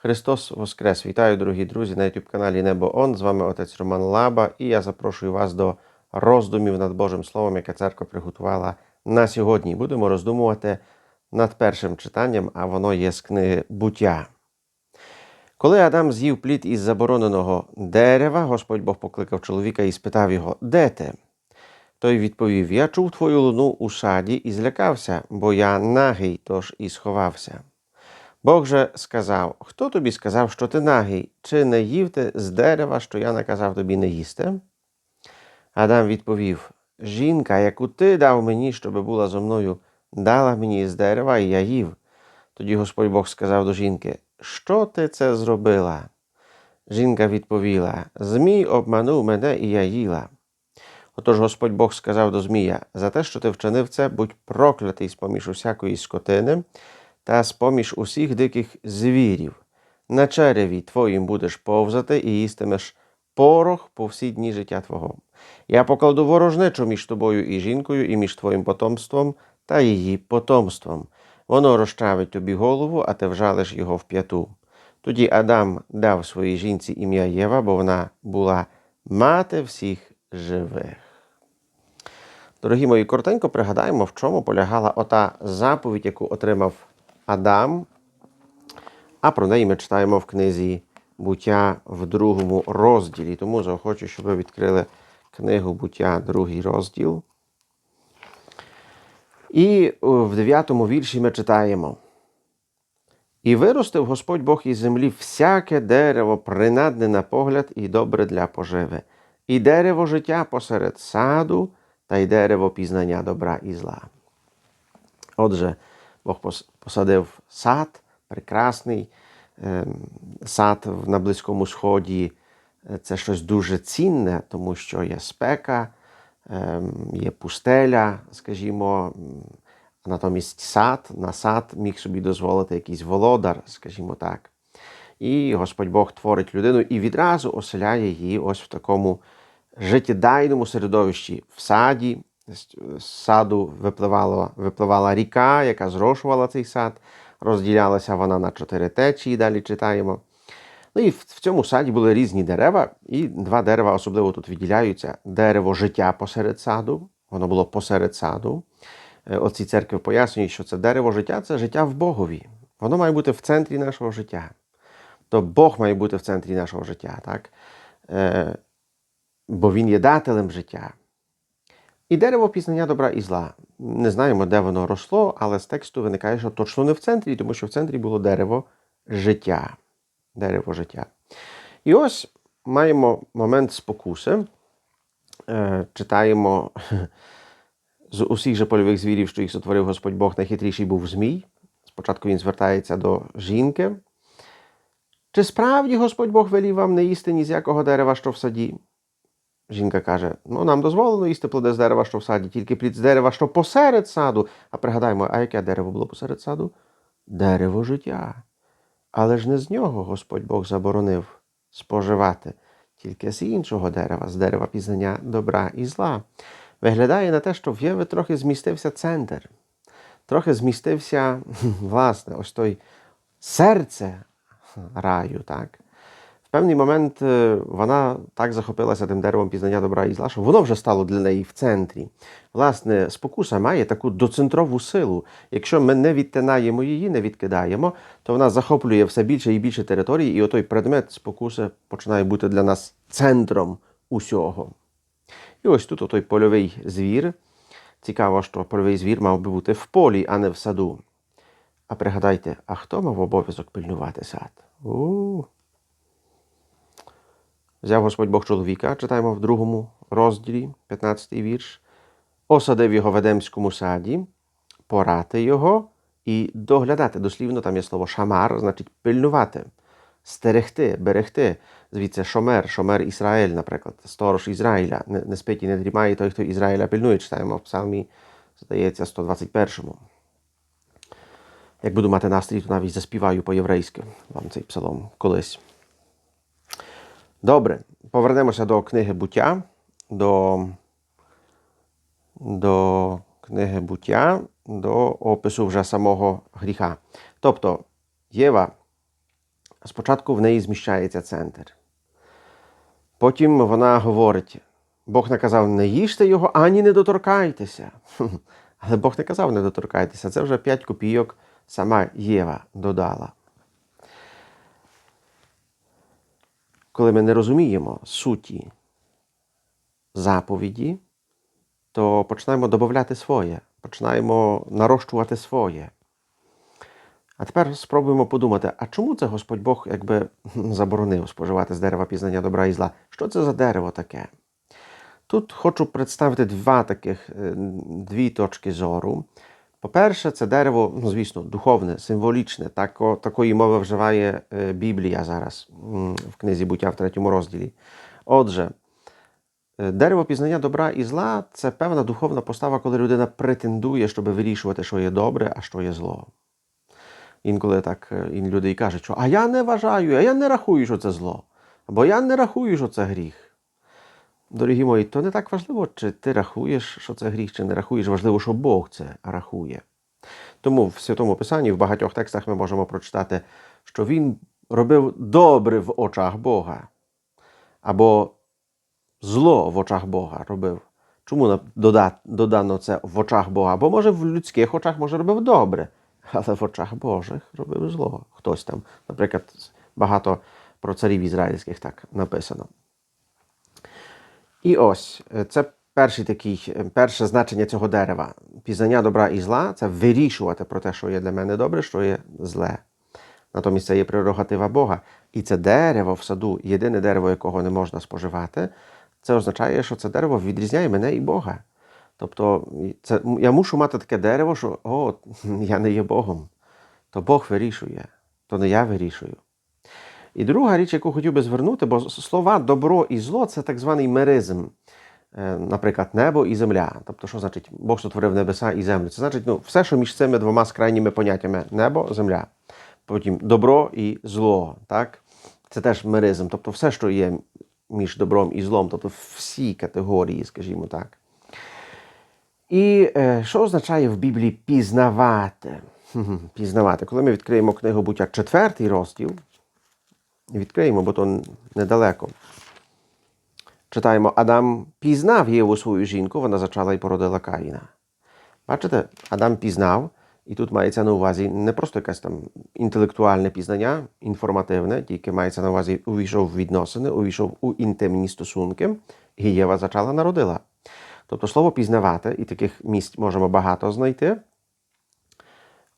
Христос Воскрес! Вітаю, дорогі друзі, на youtube каналі Небо Он. З вами отець Роман Лаба, і я запрошую вас до роздумів над Божим Словом, яке церква приготувала на сьогодні. Будемо роздумувати над першим читанням, а воно є з книги буття. Коли Адам з'їв плід із забороненого дерева, Господь Бог покликав чоловіка і спитав його: Де ти? Той відповів: Я чув твою луну у саді і злякався, бо я нагий, тож і сховався. Бог же сказав: Хто тобі сказав, що ти нагий? Чи не їв ти з дерева, що я наказав тобі не їсти? Адам відповів: Жінка, яку ти дав мені, щоб була зо мною, дала мені з дерева, і я їв. Тоді Господь Бог сказав до жінки: Що ти це зробила? Жінка відповіла: Змій обманув мене, і я їла. Отож Господь Бог сказав до Змія: За те, що ти вчинив це, будь проклятий з поміж усякої скотини та з поміж усіх диких звірів. На череві твоїм будеш повзати і їстимеш порох по всі дні життя твого. Я покладу ворожнечу між тобою і жінкою, і між твоїм потомством та її потомством. Воно розчавить тобі голову, а ти вжалиш його в п'яту. Тоді Адам дав своїй жінці ім'я Єва, бо вона була мати всіх живих. Дорогі мої, коротенько пригадаємо, в чому полягала ота заповідь, яку отримав Адам, а про неї ми читаємо в книзі буття в другому розділі. Тому заохочу, щоб ви відкрили книгу буття, другий розділ. І в дев'ятому вірші ми читаємо. І виростив Господь Бог із землі всяке дерево, принадне на погляд і добре для поживи, і дерево життя посеред саду, та й дерево пізнання добра і зла. Отже, Бог посадив сад, прекрасний сад на Близькому Сході. Це щось дуже цінне, тому що є спека, є пустеля, скажімо, натомість сад, на сад міг собі дозволити якийсь володар, скажімо так. І Господь Бог творить людину і відразу оселяє її ось в такому життєдайному середовищі в саді. З саду випливала, випливала ріка, яка зрошувала цей сад. Розділялася вона на чотири течії, далі читаємо. Ну і в цьому саді були різні дерева, і два дерева особливо тут відділяються. Дерево життя посеред саду, воно було посеред саду. Оці церкви пояснюють, що це дерево життя це життя в Богові. Воно має бути в центрі нашого життя. То Бог має бути в центрі нашого життя, так? бо Він є дателем життя. І дерево пізнання добра і зла. Не знаємо, де воно росло, але з тексту виникає, що точно не в центрі, тому що в центрі було дерево життя. Дерево життя. І ось маємо момент спокуси. Е, читаємо з усіх же польових звірів, що їх сотворив Господь Бог, найхитріший був Змій. Спочатку він звертається до жінки. Чи справді Господь Бог велів вам не їсти з якого дерева, що в саді? Жінка каже: ну нам дозволено їсти плоди з дерева, що в саді, тільки плід з дерева, що посеред саду. А пригадаємо, а яке дерево було посеред саду? Дерево життя. Але ж не з нього Господь Бог заборонив споживати, тільки з іншого дерева, з дерева пізнання добра і зла. Виглядає на те, що в Єви трохи змістився центр, трохи змістився, власне, ось той серце раю. так? В певний момент вона так захопилася тим деревом пізнання добра і зла, що воно вже стало для неї в центрі. Власне, спокуса має таку доцентрову силу. Якщо ми не відтинаємо її, не відкидаємо, то вона захоплює все більше і більше території, і отой предмет спокуси починає бути для нас центром усього. І ось тут отой польовий звір. Цікаво, що польовий звір мав би бути в полі, а не в саду. А пригадайте, а хто мав обов'язок пильнувати сад? У-у-у. Взяв Господь Бог чоловіка, читаємо в другому розділі, 15 вірш, осадив його в Едемському саді, порати його і доглядати. Дослівно там є слово шамар, значить пильнувати, стерегти, берегти. Звідси шомер, шомер Ізраїль, наприклад, сторож Ізраїля. Не, не спить і не дрімає той, хто Ізраїля пильнує, читаємо в псалмі, здається, 121-му. Як буду мати настрій, то навіть заспіваю по-єврейськи вам цей псалом колись. Добре, повернемося до книги буття, до до книги буття, до опису вже самого гріха. Тобто Єва спочатку в неї зміщається центр. Потім вона говорить: Бог наказав, не їжте його, ані не доторкайтеся. Але Бог не казав, не доторкайтеся. Це вже 5 копійок сама Єва додала. Коли ми не розуміємо суті заповіді, то починаємо додати своє, починаємо нарощувати своє. А тепер спробуємо подумати, а чому це Господь Бог якби заборонив споживати з дерева пізнання добра і зла? Що це за дерево таке? Тут хочу представити два таких, е, дві точки зору. По-перше, це дерево, ну, звісно, духовне, символічне. Тако, такої мови вживає е, Біблія зараз в книзі буття в третьому розділі. Отже, е, дерево пізнання добра і зла це певна духовна постава, коли людина претендує, щоб вирішувати, що є добре, а що є зло. Інколи так е, люди і кажуть, що а я не вважаю, а я не рахую, що це зло. Або я не рахую, що це гріх. Дорогі мої, то не так важливо, чи ти рахуєш, що це гріх, чи не рахуєш. Важливо, що Бог це рахує. Тому в Святому Писанні в багатьох текстах ми можемо прочитати, що він робив добре в очах Бога, або зло в очах Бога робив. Чому додано це в очах Бога? Бо може в людських очах може робив добре, але в очах Божих робив зло. Хтось там, наприклад, багато про царів ізраїльських так написано. І ось е, це перший такий, е, перше значення цього дерева. Пізнання добра і зла це вирішувати про те, що є для мене добре, що є зле. Натомість це є прерогатива Бога. І це дерево в саду, єдине дерево, якого не можна споживати, це означає, що це дерево відрізняє мене і Бога. Тобто це, я мушу мати таке дерево, що о, я не є Богом. То Бог вирішує, то не я вирішую. І друга річ, яку хотів би звернути, бо слова добро і зло це так званий меризм. Е, Наприклад, небо і земля. Тобто, що значить Бог сотворив небеса і землю? Це значить ну, все, що між цими двома скрайніми поняттями небо, земля. Потім добро і зло. Так? Це теж меризм. Тобто все, що є між добром і злом, тобто всі категорії, скажімо так. І е, що означає в Біблії пізнавати? Пізнавати. Коли ми відкриємо книгу буття четвертий розділ, відкриємо, бо то недалеко. Читаємо, Адам пізнав Єву свою жінку, вона зачала і породила Каїна. Бачите, Адам пізнав, і тут мається на увазі не просто якесь там інтелектуальне пізнання, інформативне, тільки мається на увазі увійшов в відносини, увійшов у інтимні стосунки, і Єва зачала народила. Тобто слово пізнавати, і таких місць можемо багато знайти,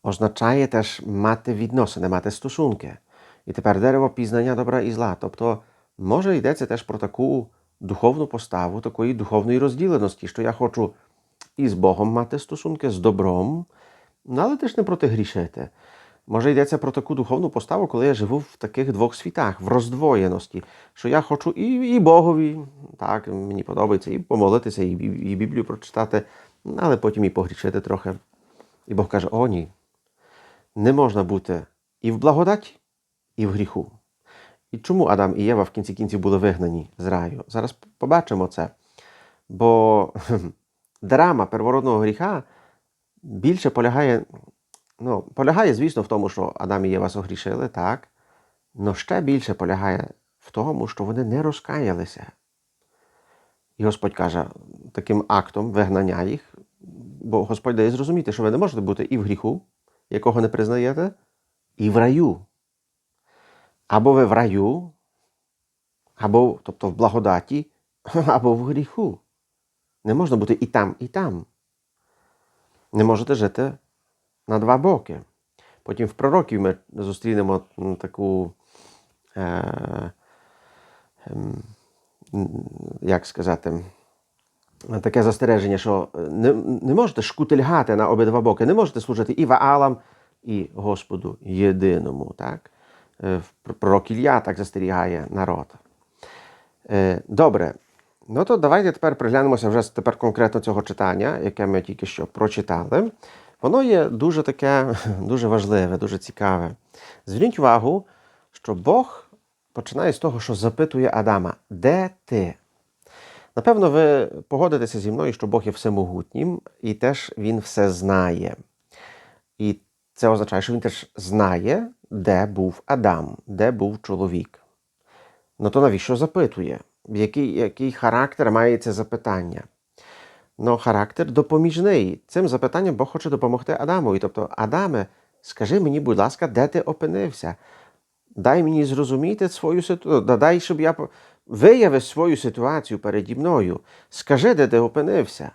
означає теж мати відносини, мати стосунки. І тепер дерево пізнання добра і зла. Тобто, може йдеться теж про таку духовну поставу, такої духовної розділеності, що я хочу і з Богом мати стосунки, з добром, ну, але теж не проти грішити. Може йдеться про таку духовну поставу, коли я живу в таких двох світах, в роздвоєності, що я хочу і, і Богові, так, мені подобається, і помолитися, і, Бі- і Біблію прочитати, але потім і погрішити трохи. І Бог каже: о, ні, не можна бути і в благодаті, і в гріху. І чому Адам і Єва в кінці кінців були вигнані з раю? Зараз побачимо це. Бо драма первородного гріха більше полягає, ну, полягає, звісно, в тому, що Адам і Єва согрішили, так. але ще більше полягає в тому, що вони не розкаялися. І Господь каже таким актом вигнання їх, бо Господь дає зрозуміти, що ви не можете бути і в гріху, якого не признаєте, і в раю. Або ви в раю, або, тобто в благодаті, або в гріху. Не можна бути і там, і там. Не можете жити на два боки. Потім в пророків ми зустрінемо таку, е, м, як сказати, таке застереження, що не, не можете шкутильгати на обидва боки, не можете служити і Ваалам, і Господу єдиному. Так? Е, Пророк Ілля так застерігає народ. Е, Добре. Ну то давайте тепер приглянемося вже тепер конкретно цього читання, яке ми тільки що прочитали. Воно є дуже таке, дуже важливе, дуже цікаве. Зверніть увагу, що Бог починає з того, що запитує Адама: де ти? Напевно, ви погодитеся зі мною, що Бог є всемогутнім, і теж Він все знає. І це означає, що він теж знає, де був Адам, де був чоловік. Ну то навіщо запитує? Який, який характер має це запитання? Ну, характер допоміжний. Цим запитанням Бог хоче допомогти Адамові. Тобто, Адаме, скажи мені, будь ласка, де ти опинився? Дай мені зрозуміти свою ситуацію. Дай, щоб я виявив свою ситуацію переді мною. Скажи, де ти опинився.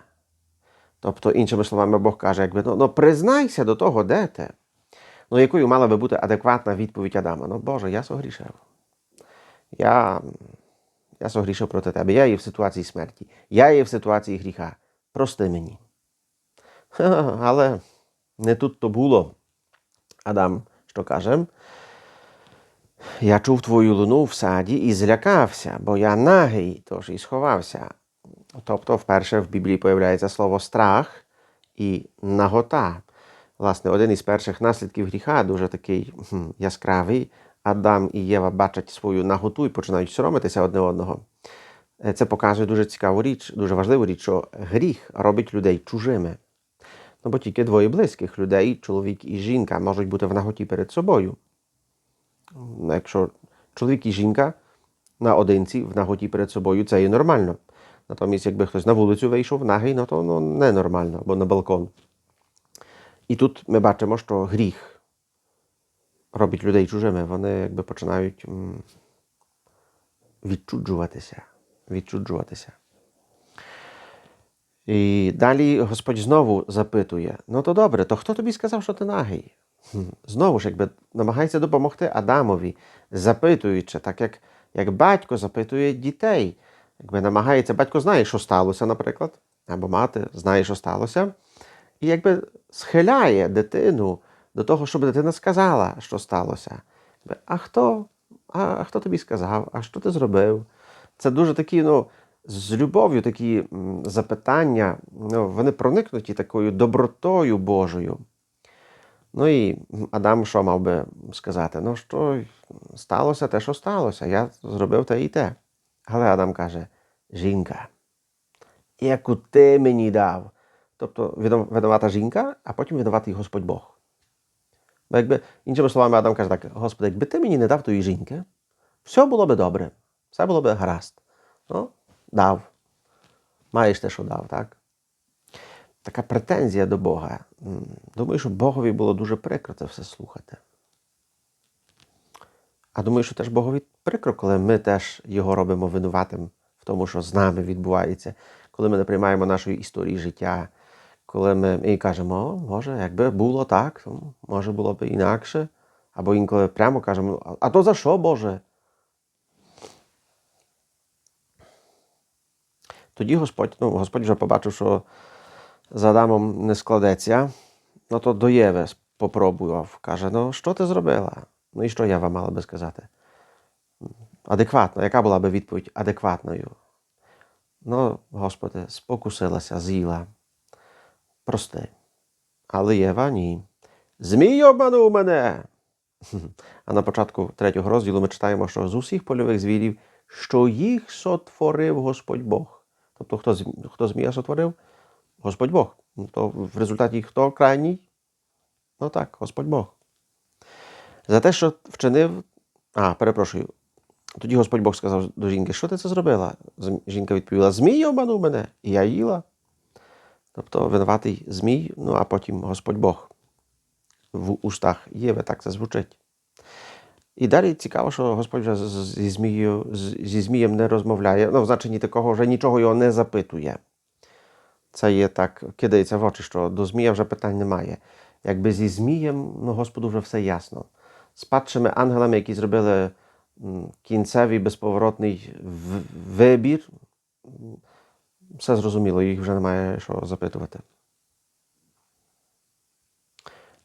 Тобто, іншими словами, Бог каже, якби, ну, ну признайся до того, де ти. Ну, якою мала би бути адекватна відповідь Адама? Ну, Боже, я согрішив. Я, я согрішив проти тебе. Я є в ситуації смерті. Я є в ситуації гріха. Прости мені. Але не тут то було. Адам, що каже? Я чув твою луну в саді і злякався, бо я нагий, тож і сховався. Тобто, вперше в Біблії появляється слово страх і нагота. Власне, один із перших наслідків гріха, дуже такий хм, яскравий. Адам і Єва бачать свою наготу і починають соромитися одне одного. Е, Це показує дуже цікаву річ, дуже важливу річ, що гріх робить людей чужими. Ну, бо тільки двоє близьких людей, чоловік і жінка, можуть бути в наготі перед собою. Ну, Якщо чоловік і жінка наодинці в наготі перед собою, це є нормально. Натомість, якби хтось на вулицю вийшов нагий, ну то ну, ненормально, або на балкон. І тут ми бачимо, що гріх робить людей чужими. Вони якби починають відчуджуватися. відчуджуватися. І далі Господь знову запитує: ну то добре, то хто тобі сказав, що ти нагий? Знову ж, якби намагається допомогти Адамові, запитуючи, так як, як батько запитує дітей. Якби намагається, батько знає, що сталося, наприклад, або мати знає, що сталося, і якби схиляє дитину до того, щоб дитина сказала, що сталося. А хто? А, хто тобі сказав? А що ти зробив? Це дуже такі, ну, з любов'ю такі запитання, ну, вони проникнуті такою добротою Божою. Ну і Адам що мав би сказати? Ну, що сталося те, що сталося. Я зробив те і те. Але Адам каже: жінка, яку ти мені дав. Тобто винувата жінка, а потім винуватий Господь Бог. Бо якби, іншими словами, Адам каже так: Господи, якби ти мені не дав тої жінки, все було би добре, все було би гаразд. Ну, дав. Маєш те, що дав, так? Така претензія до Бога. Думаю, що Богові було дуже прикро це все слухати. А думаю, що теж Богові прикро, коли ми теж його робимо винуватим в тому, що з нами відбувається, коли ми не приймаємо нашої історії життя, коли ми і кажемо, о, може, якби було так, то може було б інакше. Або інколи прямо кажемо, «А- то за що, Боже? Тоді Господь, ну, Господь вже побачив, що з Адамом не складеться, ну то до Єви попробував. Каже: ну що ти зробила? Ну і що я вам мала би сказати? Адекватно, яка була би відповідь адекватною? Ну, Господи, спокусилася, з'їла. Прости. Але Єва ні. Змій обманув мене. А на початку третього розділу ми читаємо, що з усіх польових звірів, що їх сотворив Господь Бог. Тобто, хто, хто змія сотворив? Господь Бог. Ну, То в результаті хто крайній? Ну так, Господь Бог. За те, що вчинив. А, перепрошую. Тоді Господь Бог сказав до жінки, що ти це зробила? Жінка відповіла: Змій обманув мене, і я їла. Тобто винуватий змій, ну а потім Господь Бог в устах Єви, так це звучить. І далі цікаво, що Господь вже зі, змією, зі Змієм не розмовляє. Ну, в значенні такого вже нічого його не запитує. Це є так, кидається в очі, що до Змія вже питань немає. Якби зі Змієм, ну, Господу вже все ясно. З падшими ангелами, які зробили кінцевий безповоротний вибір, все зрозуміло, їх вже немає що запитувати.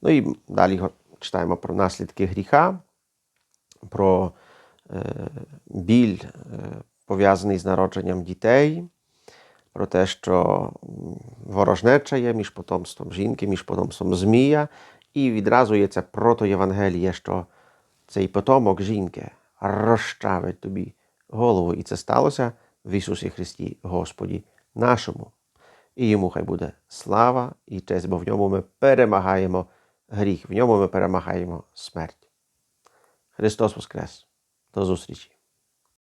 Ну і далі читаємо про наслідки гріха, про е, біль, е, пов'язаний з народженням дітей, про те, що ворожнеча є між потомством жінки, між потомством Змія, і відразу є це протоєвангеліє, що цей потомок жінки розчавить тобі голову. І це сталося в Ісусі Христі, Господі нашому. І йому хай буде слава і честь, бо в ньому ми перемагаємо гріх, в ньому ми перемагаємо смерть. Христос Воскрес! До зустрічі!